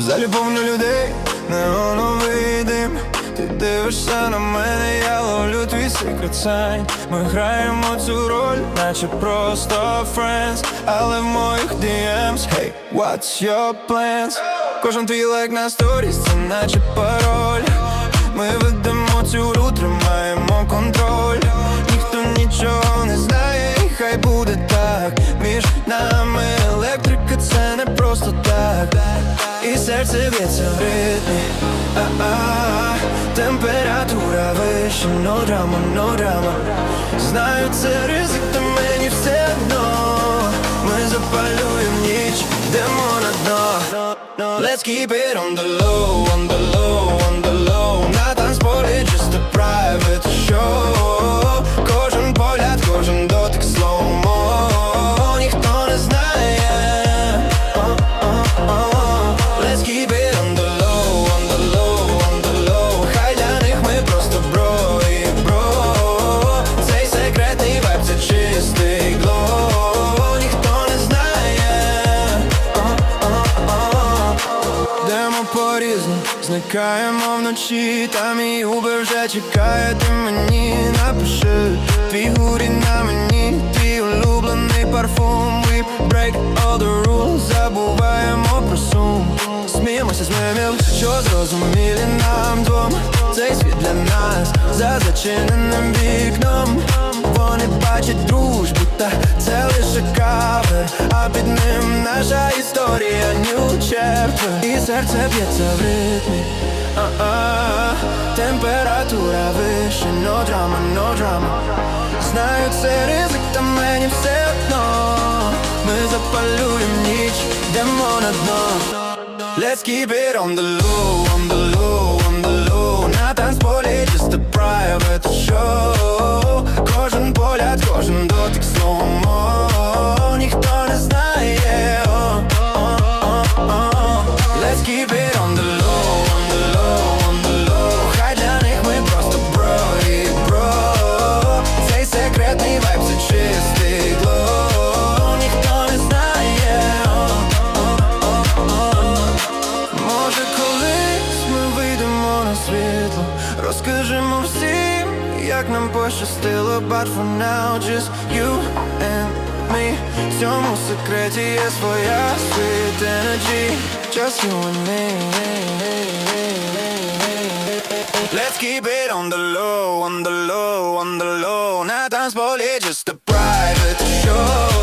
залі повно людей, неоновий дим Ти дивишся на мене, я ловлю твій секрет сайн Ми граємо цю роль, наче просто friends Але в моїх DMs, hey, what's your plans? Кожен твій лайк на сторіс, це наче пароль. Ми ведемо цю гру, тримаємо контроль. Ніхто нічого не знає, і хай буде так. Між нами електрика, це не просто так І серце б'ється в ритмі а-а Температура вища, но драма, но драма Знаю, це ризик, та мені все одно. Ми запалюємо ніч, йдемо на дно. Let's keep it on the low, on зникаємо вночі, та мій убер вже чекає, ти мені. Напиши Твій гурі на мені, твій улюблений парфум We break all the rules, забуваємо про сум. Сміємося з мемів, що зрозумілі нам двом. Цей світ для нас за зачиненим вікном. Вони бачать дружбу, А під ним наша історія new chapter І серце б'ється в ритмі. А-а. Температура вище, no drama, no drama. Знаю, це ризик, та мені все одно. Ми запалюємо ніч, йдемо на дно. Let's keep it on the low, keep it on the low, on the low, on the low. Хай для них ми просто бро і бро Цей секретний вайб, це чистий глоу Ніхто не знає Може, колись ми вийдемо на світло, розкажемо всім, як нам пощастило, but for now just you and me. В цьому секреті є своя sweet energy just you and me. Let's keep it on the low, on the low, on the low. Now dance ball, it's just a private show.